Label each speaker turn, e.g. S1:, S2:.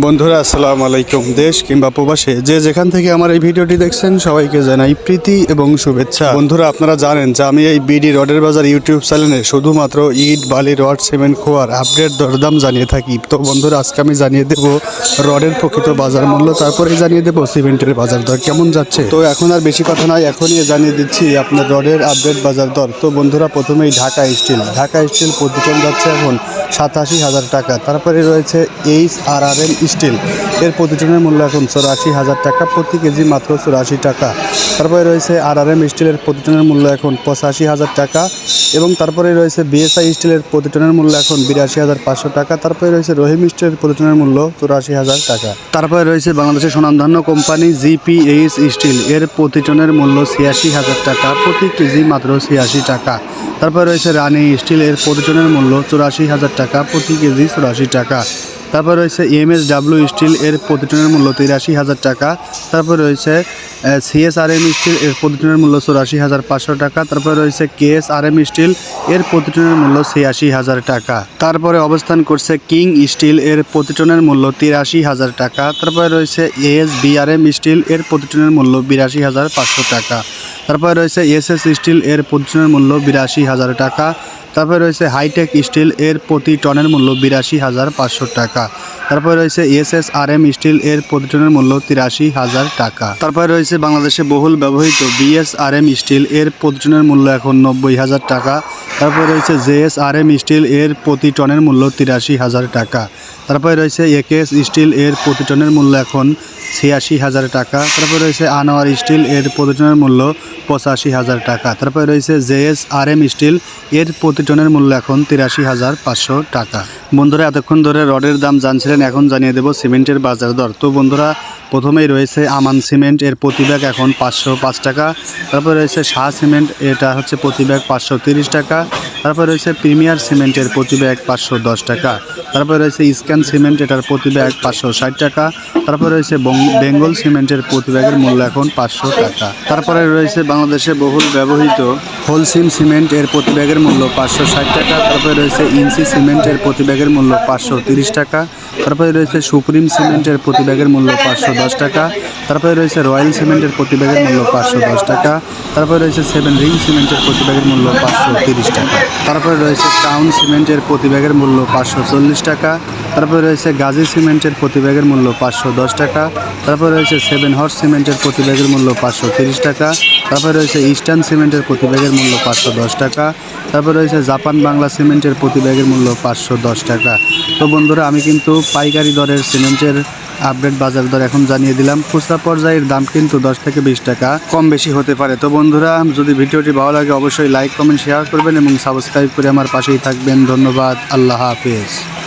S1: বন্ধুরা, আসসালামু আলাইকুম। দেশ কিংবা প্রবাসে যে যেখান থেকে আমার এই ভিডিওটি দেখছেন, সবাইকে জানাই প্রীতি এবং শুভেচ্ছা। বন্ধুরা, আপনারা জানেন যে আমি এই বিডি রডের বাজার ইউটিউব চ্যানেলে শুধুমাত্র ইট বালি, রড, সিমেন্ট, খোয়ার আপডেট দরদাম জানিয়ে থাকি। তো বন্ধুরা, আজকে আমি জানিয়ে দেব রডের প্রকৃত বাজার মূল্য তারপরে জানিয়ে দেব সিমেন্টের বাজার দর কেমন যাচ্ছে। তো এখন আর বেশি কথা নয়, এখনই জানিয়ে দিচ্ছি আপনার রডের আপডেট বাজার দর। তো বন্ধুরা, প্রথমেই ঢাকা স্টিল। ঢাকা স্টিল প্রতিটন যাচ্ছে এখন সাতাশি হাজার টাকা। তারপরে রয়েছে H R R M steel. এর প্রতি টনের মূল্য এখন চৌরাশি হাজার টাকা, প্রতি কেজি মাত্র চৌরাশি টাকা। তারপরে রয়েছে আর আর এম স্টিলের প্রতি টনের মূল্য এখন পঁচাশি হাজার টাকা এবং তারপরে রয়েছে বিএসআই স্টিলের প্রতিটনের মূল্য এখন বিরাশি হাজার পাঁচশো টাকা। তারপরে রয়েছে রহিম স্টিলের প্রতি টনের মূল্য চৌরাশি হাজার টাকা। তারপরে রয়েছে বাংলাদেশের সুনামধন্য কোম্পানি জিপিএইচ স্টিল। এর প্রতি টনের মূল্য ছিয়াশি হাজার টাকা, প্রতি কেজি মাত্র ছিয়াশি টাকা। তারপরে রয়েছে রানী স্টিল। এর প্রতি মূল্য চৌরাশি হাজার টাকা, প্রতি কেজি চৌরাশি টাকা। তারপর রয়েছে এমএস ডাব্লিউ স্টিল এর প্রতি টনের মূল্য তিরাশি হাজার টাকা। তারপর রয়েছে সিএসআরএম স্টিল এর প্রতি টনের মূল্য চৌরাশি হাজার পাঁচশো টাকা। তারপর রয়েছে কেএসআরএম স্টিল এর প্রতি টনের মূল্য ছিয়াশি হাজার টাকা। তারপরে অবস্থান করছে কিং স্টিল এর প্রতি টনের মূল্য তিরাশি হাজার টাকা। তারপরে রয়েছে এস বিআরএম স্টিল এর প্রতি টনের মূল্য বিরাশি হাজার পাঁচশো টাকা। তারপরে রয়েছে এসএস স্টিল এর প্রতিটনের মূল্য বিরাশি হাজার টাকা। তারপরে রয়েছে হাইটেক স্টিল এর প্রতি টনের মূল্য বিরাশি হাজার পাঁচশো টাকা। তারপরে রয়েছে S S R M steel এর প্রতি টনের মূল্য তিরাশি হাজার টাকা। তারপরে রয়েছে বাংলাদেশে বহুল ব্যবহৃত বিএস আর এম স্টিল এর প্রতি টনের মূল্য এখন নব্বই হাজার টাকা। তারপরে রয়েছে জেএস আর এম স্টিল এর প্রতি টনের মূল্য তিরাশি হাজার টাকা। তারপরে রয়েছে একেএস স্টিল এর প্রতি টনের মূল্য এখন ছিয়াশি হাজার টাকা। তারপরে রয়েছে আনোয়ার স্টিল এর প্রতি টনের মূল্য পঁচাশি হাজার টাকা। তারপরে রয়েছে জেএস আর এম স্টিল এর প্রতি টনের মূল্য এখন তিরাশি হাজার পাঁচশো টাকা। বন্ধুরা, এতক্ষণ ধরে রডের দাম জানছিলেন, এখন জানিয়ে দেবো সিমেন্টের বাজার দর। তো বন্ধুরা, প্রথমেই রয়েছে আমান সিমেন্ট এর প্রতি ব্যাগ এখন পাঁচশো পাঁচ টাকা। তারপরে রয়েছে শাহ সিমেন্ট, এটা হচ্ছে প্রতি ব্যাগ পাঁচশো তিরিশ টাকা। তারপরে রয়েছে প্রিমিয়ার সিমেন্টের প্রতি ব্যাগ পাঁচশো দশ টাকা। তারপরে রয়েছে স্ক্যান সিমেন্ট, এটার প্রতি ব্যাগ পাঁচশো ষাট টাকা। তারপরে রয়েছে বেঙ্গল সিমেন্টের প্রতি ব্যাগের মূল্য এখন পাঁচশো টাকা। তারপরে রয়েছে বাংলাদেশে বহুল ব্যবহৃত হোলসিম সিমেন্ট, এর প্রতি ব্যাগের মূল্য পাঁচশো ষাট টাকা। তারপরে রয়েছে ইনসি সিমেন্টের প্রতি ব্যাগের মূল্য পাঁচশো তিরিশ টাকা। তারপরে রয়েছে সুপ্রিম সিমেন্টের প্রতি ব্যাগের মূল্য পাঁচশো দশ টাকা। তারপরে রয়েছে রয়্যাল সিমেন্টের প্রতি ব্যাগের মূল্য পাঁচশো দশ টাকা। তারপরে রয়েছে সেভেন রিং সিমেন্টের প্রতি ব্যাগের মূল্য পাঁচশো তিরিশ টাকা। তারপরে রয়েছে টাউন সিমেন্টের প্রতি ব্যাগের মূল্য পাঁচশো চল্লিশ টাকা। তারপরে রয়েছে গাজী সিমেন্টের প্রতি ব্যাগের মূল্য পাঁচশো দশ টাকা। তারপরে রয়েছে সেভেন হর্স সিমেন্টের প্রতি ব্যাগের মূল্য পাঁচশো তিরিশ টাকা। তারপরে রয়েছে ইস্টার্ন সিমেন্টের প্রতি ব্যাগের মূল্য পাঁচশো দশ টাকা। তারপরে রয়েছে জাপান বাংলা সিমেন্টের প্রতি ব্যাগের মূল্য পাঁচশো দশ টাকা। তো বন্ধুরা, আমি কিন্তু পাইকারি দরের সিমেন্টের আপডেট বাজার দর এখন জানিয়ে দিলাম। খুচরা পর্যায়ের দাম কিন্তু দশ থেকে বিশ টাকা কম বেশি হতে পারে। তো বন্ধুরা, যদি ভিডিওটি ভালো লাগে, অবশ্যই লাইক কমেন্ট শেয়ার করবেন এবং সাবস্ক্রাইব করে আমার পাশেই থাকবেন। ধন্যবাদ। আল্লাহ হাফেজ।